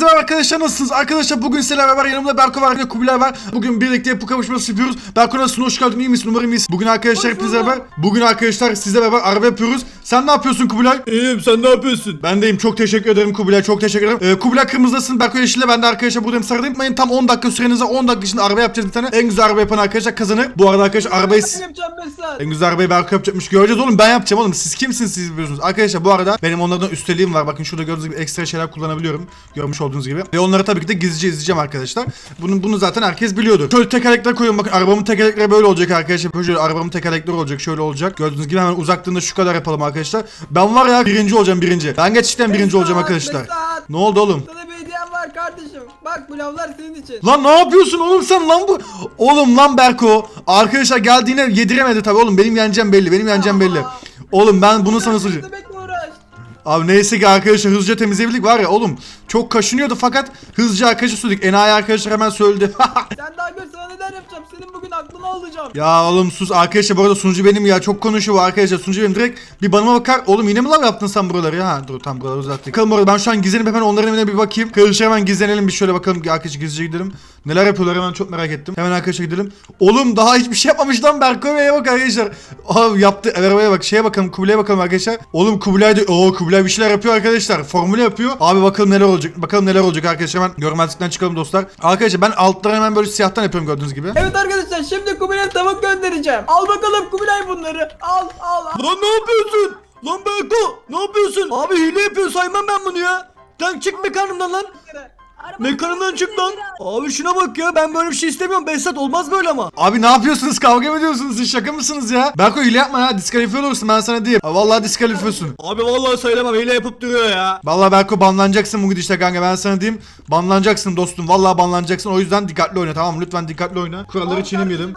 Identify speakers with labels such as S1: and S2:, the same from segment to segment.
S1: Hepinize merhaba arkadaşlar nasılsınız? Arkadaşlar bugün sizlerle beraber yanımda Berko var ve Kubilay var. Bugün birlikte yapı kapışması yapıyoruz. Berko nasılsın? Hoş geldin. İyi misin? Umarım iyisin. Bugün arkadaşlar hepinizle beraber bugün arkadaşlar sizle beraber araba yapıyoruz. Sen ne yapıyorsun Kubilay?
S2: İyiyim sen ne yapıyorsun?
S1: Ben deyim. Çok teşekkür ederim Kubilay. Çok teşekkür ederim. Ee, Kubilay kırmızıdasın. Berko yeşille. Ben de arkadaşlar buradayım. Sarıdayım. Ben tam 10 dakika sürenize 10 dakika içinde araba yapacağız bir tane. En güzel araba yapan arkadaşlar kazanır. Bu arada arkadaşlar arabayı en güzel arabayı Berko yapacakmış. Göreceğiz oğlum. Ben yapacağım oğlum. Siz kimsiniz siz biliyorsunuz. Arkadaşlar bu arada benim onlardan üsteliğim var. Bakın şurada gördüğünüz gibi ekstra şeyler kullanabiliyorum. Görmüş olduğunuz gibi. Ve onları tabii ki de gizlice izleyeceğim arkadaşlar. Bunu, bunu zaten herkes biliyordur. Şöyle tekerlekler koyuyorum. Bakın arabamın tekerlekleri böyle olacak arkadaşlar. Şöyle arabamın tekerlekleri olacak. Şöyle olacak. Gördüğünüz gibi hemen uzaklığında şu kadar yapalım arkadaşlar. Ben var ya birinci olacağım birinci. Ben gerçekten birinci olacağım arkadaşlar. Ne oldu oğlum?
S2: Sana bir hediyem var kardeşim. Bak bu lavlar senin için.
S1: Lan ne yapıyorsun oğlum sen lan bu? Oğlum lan Berko. Arkadaşlar geldiğine yediremedi tabii oğlum. Benim yeneceğim belli. Benim yeneceğim belli. Oğlum ben bunu sana soracağım. Abi neyse ki arkadaşlar hızlıca temizleyebildik var ya oğlum. Çok kaşınıyordu fakat hızlıca arkadaşlar söyledik. Enayi arkadaşlar hemen söyledi.
S2: Sen daha gör sana neler yapacağım. Senin bugün aklını alacağım.
S1: ya oğlum sus arkadaşlar bu arada sunucu benim ya. Çok konuşuyor bu arkadaşlar. Sunucu benim direkt bir banıma bakar. Oğlum yine mi lav yaptın sen buraları ya? Ha dur tam buraları uzattık. Bakalım orada ben şu an gizlenip hemen onların evine bir bakayım. Arkadaşlar hemen gizlenelim bir şöyle bakalım. Arkadaşlar gizlice gidelim. Neler yapıyorlar hemen çok merak ettim. Hemen arkadaşlar gidelim. Oğlum daha hiçbir şey yapmamış lan Berko Bey'e bak arkadaşlar. Abi yaptı arabaya bak şeye bakalım Kubilay'a bakalım arkadaşlar. Oğlum Kubilay da o Kubilay bir şeyler yapıyor arkadaşlar. Formüle yapıyor. Abi bakalım neler olacak. Bakalım neler olacak arkadaşlar. Hemen görmezlikten çıkalım dostlar. Arkadaşlar ben altları hemen böyle siyahtan yapıyorum gördüğünüz gibi.
S2: Evet arkadaşlar şimdi Kubilay'a tavuk göndereceğim. Al bakalım Kubilay bunları. Al al al.
S3: Lan ne yapıyorsun? Lan Berko ne yapıyorsun? Abi hile yapıyor saymam ben bunu ya. Lan çık mekanımdan lan. Mekanımdan çık lan. Abi şuna bak ya ben böyle bir şey istemiyorum Behzat olmaz böyle ama.
S1: Abi ne yapıyorsunuz? Kavga mı ediyorsunuz? Siz şaka mısınız ya? Berko hile yapma ha. Diskalifiye olursun ben sana diyeyim. Ha, vallahi diskalifiyorsun.
S3: Abi vallahi söylemem hile yapıp duruyor ya.
S1: Vallahi Berko banlanacaksın bu gidişte kanka ben sana diyeyim. Banlanacaksın dostum. Vallahi banlanacaksın. O yüzden dikkatli oyna tamam mı? Lütfen dikkatli oyna. Kuralları çiğnemeyelim.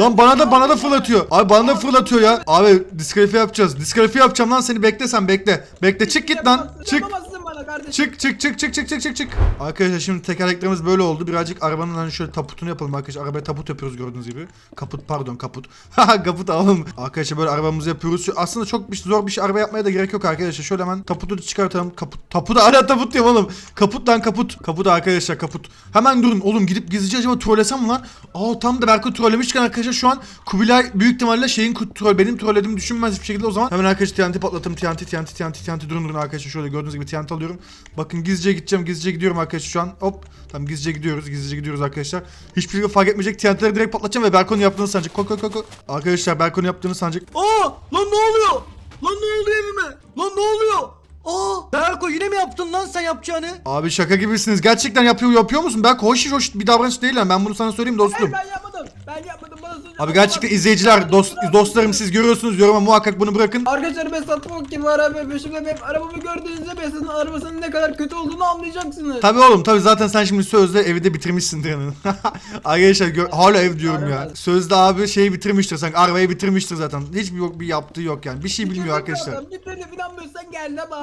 S1: Lan bana da bana da fırlatıyor. Abi bana da fırlatıyor ya. Abi diskalifiye yapacağız. Diskalifiye yapacağım lan seni bekle sen bekle. Bekle çık git lan.
S2: Yapamazsın,
S1: Çık.
S2: Kardeşim.
S1: Çık çık çık çık çık çık çık çık. Arkadaşlar şimdi tekerleklerimiz böyle oldu. Birazcık arabanın hani şöyle taputunu yapalım arkadaşlar. Arabaya taput yapıyoruz gördüğünüz gibi. Kaput pardon kaput. Haha kaput alalım. Arkadaşlar böyle arabamızı yapıyoruz. Aslında çok bir, zor bir şey araba yapmaya da gerek yok arkadaşlar. Şöyle hemen taputu çıkartalım. Kaput. Taput hala taput diyorum oğlum. Kaput lan kaput. Kaput arkadaşlar kaput. Hemen durun oğlum gidip gizlice acaba trollesem mi lan? Aa tam da Berko trollemişken arkadaşlar şu an Kubilay büyük ihtimalle şeyin troll benim trollediğimi düşünmez hiçbir şekilde o zaman. Hemen arkadaşlar TNT patlatım TNT TNT TNT TNT durun durun arkadaşlar şöyle gördüğünüz gibi TNT alıyorum. Bakın gizlice gideceğim gizlice gidiyorum arkadaşlar şu an. Hop. Tamam gizlice gidiyoruz gizlice gidiyoruz arkadaşlar. Hiçbir şey fark etmeyecek TNT'leri direkt patlatacağım ve Berko'nun yaptığını sanacak. Koy koy koy koy. Arkadaşlar Berko'nun yaptığını sanacak.
S3: Aa lan ne oluyor? Lan ne oldu evime? Lan ne oluyor? Aa Berko yine mi yaptın lan sen yapacağını?
S1: Abi şaka gibisiniz. Gerçekten yapıyor yapıyor musun? Berko hoş hoş bir davranış değil lan. Ben bunu sana söyleyeyim dostum.
S2: Hayır ben yapmadım. Ben yapmadım. Bana söyleyeceğim.
S1: Abi gerçekten izleyiciler, dost, dostlarım siz görüyorsunuz. Yoruma muhakkak bunu bırakın.
S2: Arkadaşlar Besat bu kim var abi peşimde hep arabamı gördüğünüzde Besat'ın arabasının ne kadar kötü olduğunu anlayacaksınız.
S1: Tabii oğlum tabii zaten sen şimdi sözde evi de bitirmişsindir yani. Arkadaşlar gör- hala ev diyorum ya. Sözde abi şeyi bitirmiştir sanki arabayı bitirmiştir zaten. Hiçbir yok bir yaptığı yok yani. Bir şey bilmiyor arkadaşlar.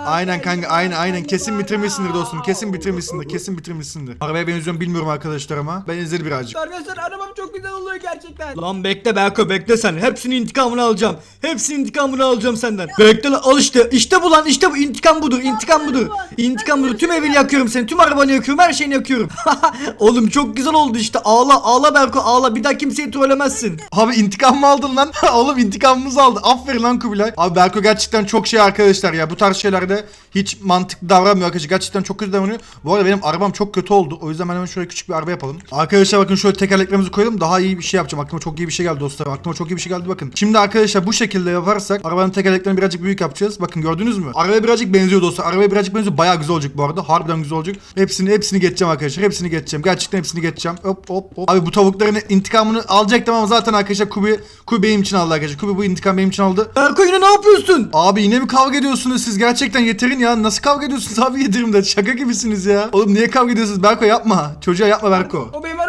S1: Aynen kanka aynen aynen kesin bitirmişsindir dostum. Kesin bitirmişsindir. Kesin bitirmişsindir. Arabaya benziyorum bilmiyorum arkadaşlar ama. Ben izledim birazcık.
S2: Arkadaşlar arabam çok güzel oluyor gerçekten.
S3: Lan bekle Berko bekle sen. Hepsinin intikamını alacağım. Hepsinin intikamını alacağım senden. Bekle lan al işte. İşte bu lan işte bu intikam budur. intikam budur. İntikam budur. Tüm evini yakıyorum seni. Tüm arabanı yakıyorum. Her şeyini yakıyorum. Oğlum çok güzel oldu işte. Ağla ağla Berko ağla. Bir daha kimseyi trollemezsin.
S1: Abi intikam mı aldın lan? Oğlum intikamımızı aldı. Aferin lan Kubilay. Abi Berko gerçekten çok şey arkadaşlar ya. Bu tarz şeylerde hiç mantıklı davranmıyor arkadaşlar. Gerçekten çok kötü davranıyor. Bu arada benim arabam çok kötü oldu. O yüzden ben hemen şöyle küçük bir araba yapalım. Arkadaşlar bakın şöyle tekerleklerimizi koyalım. Daha iyi bir şey yapacağım. Aklıma çok iyi bir şey geldi dostlarım. Aklıma çok iyi bir şey geldi bakın. Şimdi arkadaşlar bu şekilde yaparsak arabanın tekerleklerini birazcık büyük yapacağız. Bakın gördünüz mü? Arabaya birazcık benziyor dostlar. Arabaya birazcık benziyor. Bayağı güzel olacak bu arada. Harbiden güzel olacak. Hepsini hepsini geçeceğim arkadaşlar. Hepsini geçeceğim. Gerçekten hepsini geçeceğim. Hop hop hop. Abi bu tavukların intikamını alacaktım ama zaten arkadaşlar Kubi Kubi benim için aldı arkadaşlar. Kubi bu intikam benim için aldı.
S3: Berko yine ne yapıyorsun?
S1: Abi yine mi kavga ediyorsunuz siz? Gerçekten yeterin ya. Nasıl kavga ediyorsunuz abi yedirimde? Şaka gibisiniz ya. Oğlum niye kavga ediyorsunuz? Berko yapma. Çocuğa yapma Berko.
S2: O benim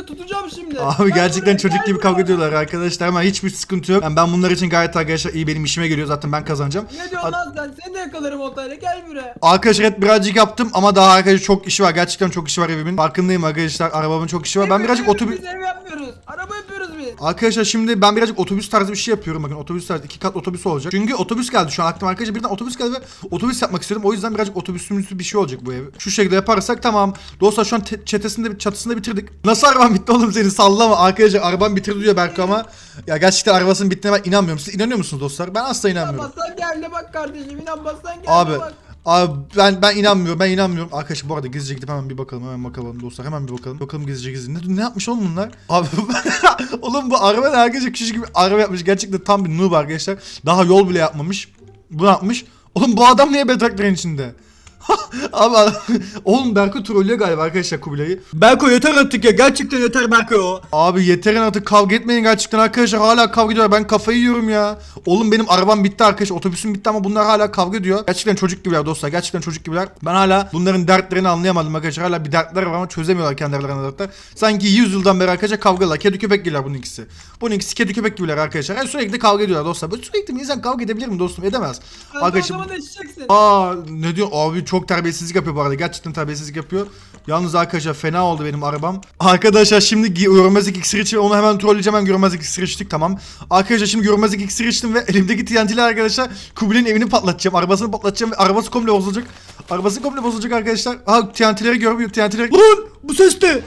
S2: oltayla tutacağım şimdi.
S1: Abi
S2: Gel
S1: gerçekten
S2: buraya,
S1: çocuk
S2: gel
S1: gibi
S2: buraya.
S1: kavga ediyorlar arkadaşlar ama hiçbir sıkıntı yok. Yani ben bunlar için gayet arkadaşlar iyi benim işime geliyor zaten ben kazanacağım.
S2: Ne diyorsun lan sen? Seni de yakalarım oltayla gel buraya.
S1: Arkadaşlar evet birazcık yaptım ama daha arkadaşlar çok işi var. Gerçekten çok işi var evimin. Farkındayım arkadaşlar. Arabamın çok işi var. Ben birazcık otobüs...
S2: Biz ev yapmıyoruz. Araba yapıyoruz.
S1: Arkadaşlar şimdi ben birazcık otobüs tarzı bir şey yapıyorum. Bakın otobüs tarzı iki kat otobüs olacak. Çünkü otobüs geldi şu an aklıma arkadaşlar birden otobüs geldi ve otobüs yapmak istedim. O yüzden birazcık otobüsümüzü bir şey olacak bu ev. Şu şekilde yaparsak tamam. Dostlar şu an te- çetesinde çatısında bitirdik. Nasıl araban bitti oğlum seni sallama. Arkadaşlar araban bitirdi diyor Berk ama. Ya gerçekten arabasının bittiğine ben inanmıyorum. Siz inanıyor musunuz dostlar? Ben asla inanmıyorum.
S2: İnanmazsan geldi bak kardeşim inanmazsan geldi
S1: Abi
S2: bak.
S1: Abi ben ben inanmıyorum ben inanmıyorum. Arkadaşlar bu arada gizlice gidip hemen bir bakalım hemen bakalım dostlar hemen bir bakalım. Bakalım gizlice gizlice. Ne, ne yapmış oğlum bunlar? Abi oğlum bu araba ne arkadaşlar küçük gibi araba yapmış. Gerçekten tam bir noob arkadaşlar. Daha yol bile yapmamış. Bu yapmış? Oğlum bu adam niye Bedrock'ların içinde? Abi adam- oğlum Berko trollüyor galiba arkadaşlar Kubilay'ı.
S3: Berko yeter artık ya gerçekten yeter Berko.
S1: Abi yeterin artık kavga etmeyin gerçekten arkadaşlar hala kavga ediyorlar ben kafayı yiyorum ya. Oğlum benim arabam bitti arkadaşlar otobüsüm bitti ama bunlar hala kavga ediyor. Gerçekten çocuk gibiler dostlar gerçekten çocuk gibiler. Ben hala bunların dertlerini anlayamadım arkadaşlar hala bir dertler var ama çözemiyorlar kendi aralarında dertler. Sanki 100 yıldan beri arkadaşlar kavgalar kedi köpek gibiler bunun ikisi. Bunun ikisi kedi köpek gibiler arkadaşlar. Yani sürekli kavga ediyorlar dostlar. Böyle sürekli bir insan kavga edebilir mi dostum edemez. Arkadaşlar. Aa ne diyor abi çok terbiyesizlik yapıyor bu arada gerçekten terbiyesizlik yapıyor. Yalnız arkadaşlar fena oldu benim arabam. Arkadaşlar şimdi görmezlik iksir içi onu hemen trolleyeceğim hemen görmezlik iksir içtik tamam. Arkadaşlar şimdi görmezlik iksir içtim ve elimdeki TNT'ler arkadaşlar Kubilay'ın evini patlatacağım. Arabasını patlatacağım ve arabası komple bozulacak. Arabası komple bozulacak arkadaşlar. Aha TNT'leri görmüyor TNT'leri.
S3: Lan bu ses ne?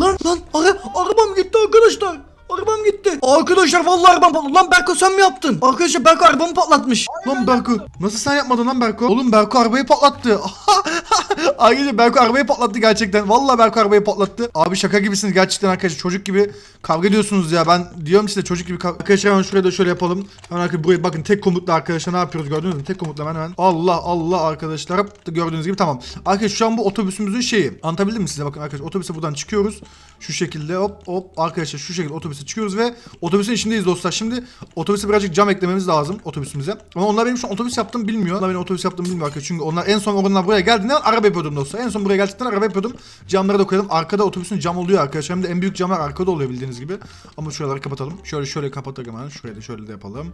S3: Lan lan ara, arabam gitti arkadaşlar. Arabam gitti. Arkadaşlar vallahi arabam patladı. Lan Berko sen mi yaptın? Arkadaşlar Berko arabamı patlatmış.
S1: Lan Berko nasıl sen yapmadın lan Berko? Oğlum Berko arabayı patlattı. Arkadaşlar Berko arabayı patlattı gerçekten. Vallahi Berko arabayı patlattı. Abi şaka gibisiniz gerçekten arkadaşlar. Çocuk gibi kavga ediyorsunuz ya. Ben diyorum size çocuk gibi kavga. Arkadaşlar hemen şuraya da şöyle yapalım. Hemen arkadaşlar buraya bakın tek komutla arkadaşlar ne yapıyoruz gördünüz mü? Tek komutla hemen hemen. Allah Allah arkadaşlar gördüğünüz gibi tamam. Arkadaşlar şu an bu otobüsümüzün şeyi. Anlatabildim mi size? Bakın arkadaşlar otobüse buradan çıkıyoruz. Şu şekilde hop hop arkadaşlar şu şekilde otobüse çıkıyoruz ve otobüsün içindeyiz dostlar. Şimdi otobüse birazcık cam eklememiz lazım otobüsümüze. Ama onlar benim şu an otobüs yaptığımı bilmiyor. Onlar benim otobüs yaptığımı bilmiyor arkadaşlar. Çünkü onlar en son onlar buraya geldiğinde araba yapıyordum dostlar. En son buraya geldikten araba yapıyordum. Camları da koyalım. Arkada otobüsün cam oluyor arkadaşlar. Hem de en büyük camlar arkada oluyor bildiğiniz gibi. Ama şuraları kapatalım. Şöyle şöyle kapatalım hemen. Şurayı da şöyle de yapalım.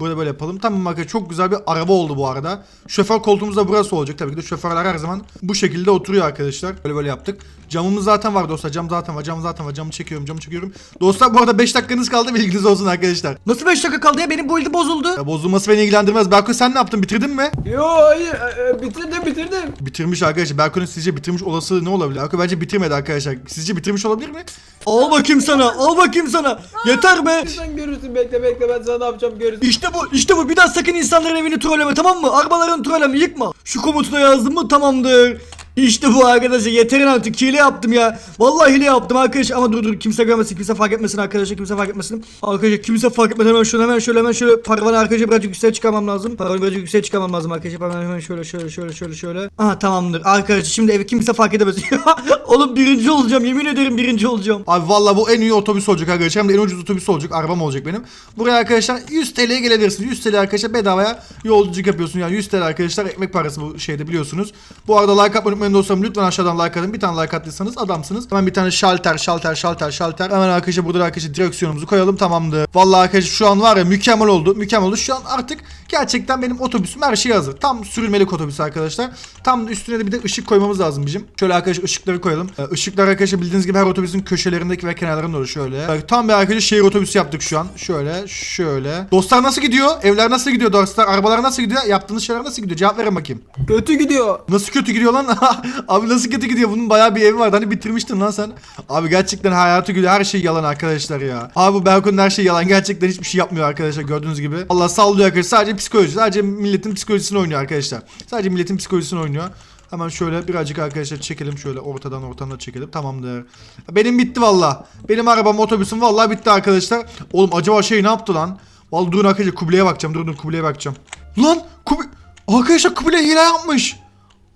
S1: Böyle böyle yapalım. Tamam arkadaşlar çok güzel bir araba oldu bu arada. Şoför koltuğumuz da burası olacak. Tabii ki de şoförler her zaman bu şekilde oturuyor arkadaşlar. Böyle böyle yaptık. Camımız zaten var dostlar. Cam zaten var. Cam zaten var. Camı çekiyorum. Camı çekiyorum. Dostlar bu arada 5 dakikanız kaldı. Bilginiz olsun arkadaşlar.
S3: Nasıl 5 dakika kaldı ya benim bu ildi bozuldu.
S1: Ya bozulması beni ilgilendirmez. Berko sen ne yaptın? Bitirdin mi?
S2: Yo hayır e, e, bitirdim bitirdim.
S1: Bitirmiş arkadaşlar. Berko'nun sizce bitirmiş olası ne olabilir? Berko bence bitirmedi arkadaşlar. Sizce bitirmiş olabilir mi?
S3: Al bakayım sana al bakayım sana. Yeter be.
S2: Sen görürsün bekle bekle ben sana ne yapacağım görürsün.
S3: İşte bu işte bu bir daha sakın insanların evini trolleme tamam mı? Arabalarını trolleme yıkma. Şu komutuna yazdım mı tamamdır. İşte bu arkadaşlar yeterin artık hile yaptım ya. Vallahi hile yaptım arkadaş ama dur dur kimse görmesin kimse fark etmesin arkadaşlar kimse fark etmesin. Arkadaşlar kimse fark etmeden hemen şöyle hemen şöyle hemen şöyle paravanı arkadaşlar birazcık yükseğe çıkarmam lazım. Paravanı birazcık yükseğe çıkarmam lazım arkadaşlar. Paravanı hemen şöyle şöyle şöyle şöyle şöyle. Aha tamamdır arkadaşlar şimdi evi kimse fark edemez. Oğlum birinci olacağım yemin ederim birinci olacağım.
S1: Abi valla bu en iyi otobüs olacak arkadaşlar. Hem de en ucuz otobüs olacak. Arabam olacak benim. Buraya arkadaşlar 100 TL'ye gelebilirsiniz. 100 TL arkadaşlar bedavaya yolculuk yapıyorsun. Yani 100 TL arkadaşlar ekmek parası bu şeyde biliyorsunuz. Bu arada like atmayı unutmayın dostlarım. Lütfen aşağıdan like atın. Bir tane like attıysanız adamsınız. Hemen bir tane şalter şalter şalter şalter. Hemen arkadaşlar burada da arkadaşlar direksiyonumuzu koyalım. Tamamdır. Valla arkadaşlar şu an var ya mükemmel oldu. Mükemmel oldu. Şu an artık gerçekten benim otobüsüm her şey hazır. Tam sürülmelik otobüs arkadaşlar. Tam üstüne de bir de ışık koymamız lazım bizim. Şöyle arkadaşlar ışıkları koyalım. Ee, Işıklar arkadaşlar bildiğiniz gibi her otobüsün köşelerindeki ve kenarlarında olur şöyle. Bak, tam bir arkadaşlar şehir otobüsü yaptık şu an. Şöyle şöyle. Dostlar nasıl gidiyor? Evler nasıl gidiyor dostlar? Arabalar nasıl gidiyor? Yaptığınız şeyler nasıl gidiyor? Cevap verin bakayım.
S2: Kötü gidiyor.
S1: Nasıl kötü gidiyor lan? Abi nasıl kötü gidiyor? Bunun bayağı bir evi vardı. Hani bitirmiştin lan sen. Abi gerçekten hayatı gülüyor. Her şey yalan arkadaşlar ya. Abi bu Berko'nun her şey yalan. Gerçekten hiçbir şey yapmıyor arkadaşlar gördüğünüz gibi. Allah sallıyor arkadaşlar. Sadece psikoloji. Sadece milletin psikolojisini oynuyor arkadaşlar. Sadece milletin psikolojisini oynuyor. Hemen şöyle birazcık arkadaşlar çekelim şöyle ortadan ortadan da çekelim tamamdır. Benim bitti valla. Benim arabam otobüsüm valla bitti arkadaşlar. Oğlum acaba şey ne yaptı lan? Vallahi durun arkadaşlar Kubilay'a bakacağım. Durun durun Kubilay'a bakacağım. Lan Kubi... Arkadaşlar Kubilay hile yapmış.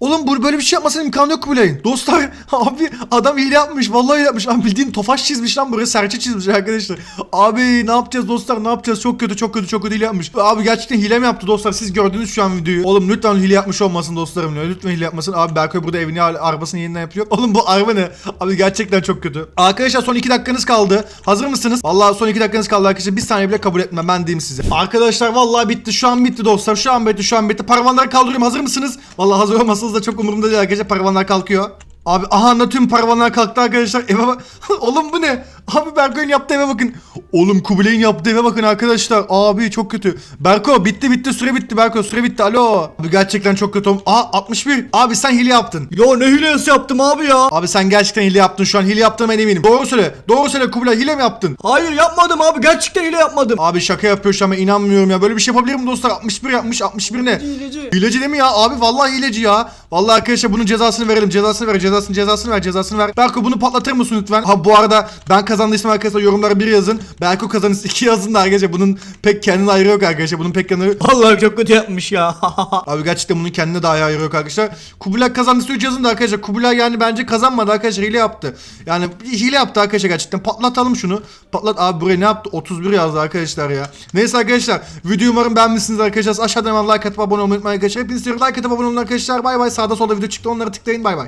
S1: Oğlum bu böyle bir şey yapmasının imkanı yok Kubilay'ın. Dostlar abi adam hile yapmış. Vallahi yapmış. Abi bildiğin tofaş çizmiş lan buraya serçe çizmiş arkadaşlar. Abi ne yapacağız dostlar ne yapacağız? Çok kötü çok kötü çok kötü hile yapmış. Abi gerçekten hile mi yaptı dostlar? Siz gördünüz şu an videoyu. Oğlum lütfen hile yapmış olmasın dostlarım. Lütfen hile yapmasın. Abi Berkay burada evini arabasını yeniden yapıyor. Oğlum bu araba ne? Abi gerçekten çok kötü. Arkadaşlar son 2 dakikanız kaldı. Hazır mısınız? Vallahi son 2 dakikanız kaldı arkadaşlar. Bir saniye bile kabul etmem ben diyeyim size. Arkadaşlar vallahi bitti. Şu an bitti dostlar. Şu an bitti. Şu an bitti. Paravanları kaldırıyorum. Hazır mısınız? Vallahi hazır olmasanız da çok umurumda değil arkadaşlar. Paravanlar kalkıyor. Abi aha tüm paravanlar kalktı arkadaşlar. Eve bak. Oğlum bu ne? Abi Berko'nun yaptığı eve bakın. Oğlum Kubilay'ın yaptığı eve bakın arkadaşlar. Abi çok kötü. Berko bitti bitti süre bitti Berko süre bitti alo. Abi gerçekten çok kötü. olm- Aa 61. Abi sen hile yaptın.
S3: Ya ne hilesi yaptım abi ya.
S1: Abi sen gerçekten hile yaptın şu an. Hile yaptığıma ben eminim. Doğru söyle. Doğru söyle Kubilay hile mi yaptın?
S3: Hayır yapmadım abi gerçekten hile yapmadım.
S1: Abi şaka yapıyor şu an ben inanmıyorum ya. Böyle bir şey yapabilir mi dostlar? 61 yapmış 61 ne?
S2: Hileci.
S1: Hileci değil mi ya? Abi vallahi hileci ya. Vallahi arkadaşlar bunun cezasını verelim. Cezasını ver, cezasını, cezasını ver, cezasını ver. Berko bunu patlatır mısın lütfen? Ha bu arada ben kazandıysam arkadaşlar yorumlara bir yazın. Berko kazanırsa iki yazın da arkadaşlar. Bunun pek kendine ayrı yok arkadaşlar. Bunun pek yanı
S3: Allah çok kötü yapmış ya.
S1: Abi gerçekten bunun kendine daha ayrı yok arkadaşlar. Kubilay kazandıysa 3 yazın da arkadaşlar. Kubilay yani bence kazanmadı arkadaşlar. Hile yaptı. Yani hile yaptı arkadaşlar gerçekten. Patlatalım şunu. Patlat abi buraya ne yaptı? 31 yazdı arkadaşlar ya. Neyse arkadaşlar. Videoyu umarım beğenmişsiniz arkadaşlar. Aşağıdan hemen like atıp abone olmayı unutmayın arkadaşlar. Hepinizi. Like atıp abone olun arkadaşlar. Bay bay. Sağda solda video çıktı. Onları tıklayın. Bay bay.